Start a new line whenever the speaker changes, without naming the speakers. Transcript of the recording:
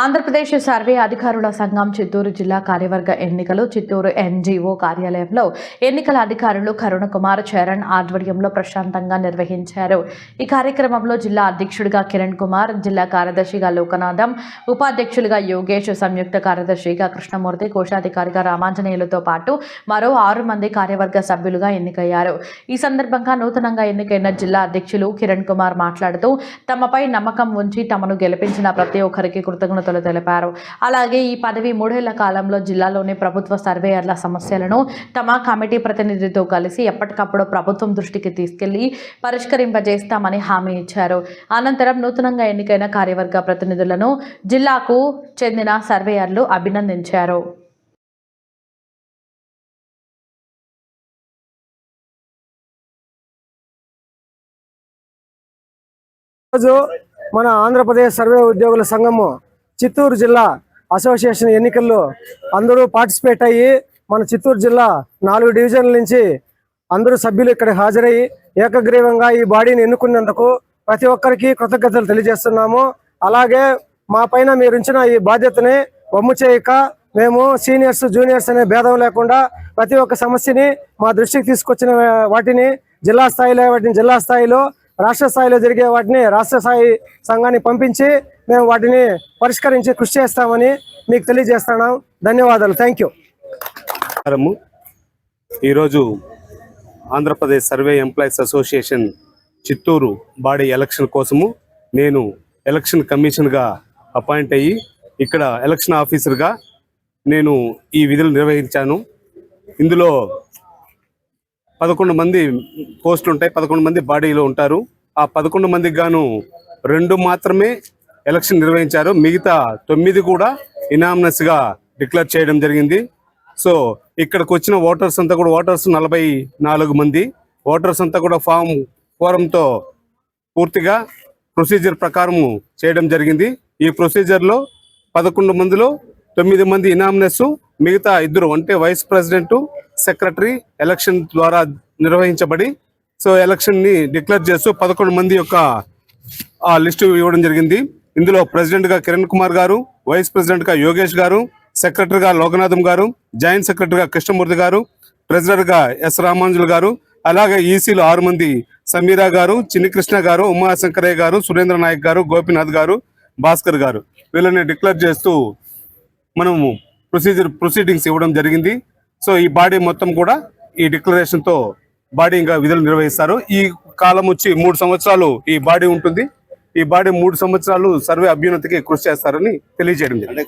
Andhra Pradesh survey అధికారుల సంఘం చిత్తూరు జిల్లా కార్యవర్గ ఎన్నికలు చిత్తూరు ఎన్జీఓ కార్యాలయంలో ఎన్నికల అధికారులు కరుణ కుమార్ చరణ్ ఆధ్వర్యంలో ప్రశాంతంగా నిర్వహించారు. ఈ కార్యక్రమంలో జిల్లా అధ్యక్షుడిగా కిరణ్ కుమార్ జిల్లా కార్యదర్శిగా లోకనాథం ఉపాధ్యక్షులుగా యోగేష్ సంయుక్త కార్యదర్శిగా కృష్ణమూర్తి కోశాధికారిగా రామాంజనేయులతో పాటు మరో ఆరు మంది కార్యవర్గ సభ్యులుగా ఎన్నికయ్యారు. ఈ సందర్భంగా నూతనంగా ఎన్నికైన జిల్లా అధ్యక్షులు కిరణ్ కుమార్ మాట్లాడుతూ తమపై నమ్మకం ఉంచి తమను గెలిపించిన ప్రతి ఒక్కరికి కృతజ్ఞత కృతజ్ఞతలు తెలిపారు. అలాగే ఈ పదవి మూడేళ్ళ కాలంలో జిల్లాలోని ప్రభుత్వ సర్వేయర్ల సమస్యలను తమ కమిటీ ప్రతినిధితో కలిసి ఎప్పటికప్పుడు ప్రభుత్వం దృష్టికి తీసుకెళ్ళి పరిష్కరింపజేస్తామని హామీ ఇచ్చారు. అనంతరం నూతనంగా ఎన్నికైన కార్యవర్గ ప్రతినిధులను జిల్లాకు చెందిన సర్వేయర్లు అభినందించారు.
రోజు మన ఆంధ్రప్రదేశ్ సర్వే ఉద్యోగుల సంఘము చిత్తూరు జిల్లా అసోసియేషన్ ఎన్నికల్లో అందరూ పార్టిసిపేట్ అయ్యి మన చిత్తూరు జిల్లా నాలుగు డివిజన్ల నుంచి అందరూ సభ్యులు ఇక్కడ హాజరయ్యి ఏకగ్రీవంగా ఈ బాడీని ఎన్నుకున్నందుకు ప్రతి ఒక్కరికి కృతజ్ఞతలు తెలియజేస్తున్నాము. అలాగే మా పైన మీరుంచిన ఈ బాధ్యతని వమ్ము చేయక మేము సీనియర్స్ జూనియర్స్ అనే భేదం లేకుండా ప్రతి ఒక్క సమస్యని మా దృష్టికి తీసుకొచ్చిన వాటిని జిల్లా స్థాయిలో వాటిని జిల్లా స్థాయిలో రాష్ట్ర స్థాయిలో జరిగే వాటిని రాష్ట్ర స్థాయి సంఘాన్ని పంపించి మేము వాటిని పరిష్కరించి కృషి చేస్తామని మీకు తెలియజేస్తున్నాం. ధన్యవాదాలు. థ్యాంక్ యూ
ఈరోజు Andhra Pradesh survey employees association Chittoor body election కోసము నేను ఎలక్షన్ కమిషన్గా అపాయింట్ అయ్యి ఇక్కడ ఎలక్షన్ ఆఫీసర్గా నేను ఈ విధులు నిర్వహించాను. ఇందులో పదకొండు మంది పోస్టులు ఉంటాయి పదకొండు మంది బాడీలో ఉంటారు. ఆ పదకొండు మందికి గాను రెండు మాత్రమే ఎలక్షన్ నిర్వహించారు. మిగతా తొమ్మిది కూడా ఇనామినస్గా డిక్లేర్ చేయడం జరిగింది. సో ఇక్కడికి వచ్చిన ఓటర్స్ అంతా కూడా ఓటర్స్ నలభై నాలుగు మంది. ఓటర్స్ అంతా కూడా ఫామ్ ఫోరంతో పూర్తిగా ప్రొసీజర్ ప్రకారం చేయడం జరిగింది. ఈ ప్రొసీజర్లో పదకొండు మందిలో తొమ్మిది మంది ఇనామినస్ మిగతా ఇద్దరు అంటే వైస్ ప్రెసిడెంట్ సెక్రటరీ ఎలక్షన్ ద్వారా నిర్వహించబడి సో ఎలక్షన్ని డిక్లేర్ చేస్తూ పదకొండు మంది యొక్క ఆ లిస్టు ఇవ్వడం జరిగింది. ఇందులో ప్రెసిడెంట్గా కిరణ్ కుమార్ గారు వైస్ ప్రెసిడెంట్గా యోగేష్ గారు సెక్రటరీగా లోకనాథం గారు జాయింట్ సెక్రటరీగా కృష్ణమూర్తి గారు ప్రెసిడెంట్గా ఎస్ రామాంజులు గారు అలాగే ఈసీలు ఆరు మంది సమీరా గారు చిన్ని కృష్ణ గారు ఉమాశంకరయ్య గారు సురేంద్ర నాయక్ గారు గోపీనాథ్ గారు భాస్కర్ గారు. వీళ్ళని డిక్లేర్ చేస్తూ మనము ప్రొసీజర్ ప్రొసీడింగ్స్ ఇవ్వడం జరిగింది. సో ఈ బాడీ మొత్తం కూడా ఈ డిక్లరేషన్తో బాడీ ఇంకా విధులు నిర్వహిస్తారు. ఈ కాలం వచ్చి మూడు సంవత్సరాలు ఈ బాడీ ఉంటుంది. ఈ బాడీ మూడు సంవత్సరాలు సర్వే అభ్యున్నతికి కృషి చేస్తారని తెలియజేయడం జరిగింది.